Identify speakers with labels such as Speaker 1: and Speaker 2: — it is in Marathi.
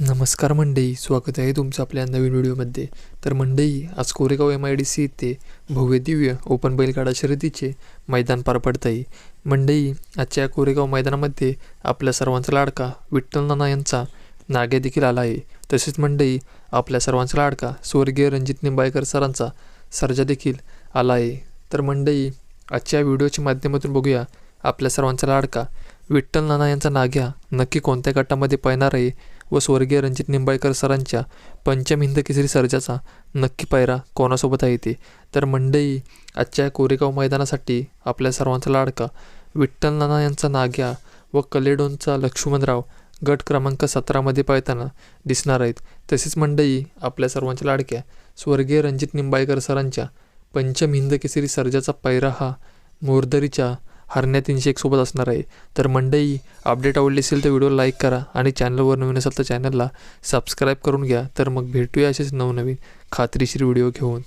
Speaker 1: नमस्कार मंडई स्वागत आहे तुमचं आपल्या नवीन व्हिडिओमध्ये. तर मंडई आज Koregaon M I D C येथे भव्य दिव्य ओपन बैलगाडा शर्यतीचे मैदान पार पडत आहे मंडई आजच्या कोरेगाव मैदानामध्ये आपल्या सर्वांचा लाडका विठ्ठल नाना यांचा नागे देखील आला आहे. तसेच मंडई आपल्या सर्वांचा लाडका स्वर्गीय रणजित निंबाळकर सरांचा सर्जा देखील आला आहे. तर मंडई आजच्या व्हिडिओच्या माध्यमातून बघूया आपल्या सर्वांचा लाडका विठ्ठल नाना यांचा नाग्या नक्की कोणत्या गटामध्ये पळणार आहे व स्वर्गीय रणजित निंबाळकर सरांच्या पंचम हिंद केसरी सर्जाचा नक्की पायरा कोणासोबत आहे ते? तर मंडई आजच्या कोरेगाव मैदानासाठी आपल्या सर्वांचा लाडका विठ्ठल नाना यांचा नाग्या व कलेडोनचा लक्ष्मणराव गट क्रमांक सतरामध्ये पळताना दिसणार आहेत. तसेच मंडई आपल्या सर्वांच्या लाडक्या स्वर्गीय रणजित निंबाळकर सरांच्या पंचम हिंद केसरी सर्जाचा पैरा हा मोरदरीच्या हरण्या तीनशे एक सोबत असणार आहे. तर मंडई अपडेट आवडली असेल तर व्हिडिओ लाईक करा आणि चॅनलवर नवीन असेल तर चॅनलला सबस्क्राईब करून घ्या. तर मग भेटूया असेच नवनवीन खात्रीशीर व्हिडिओ घेऊन.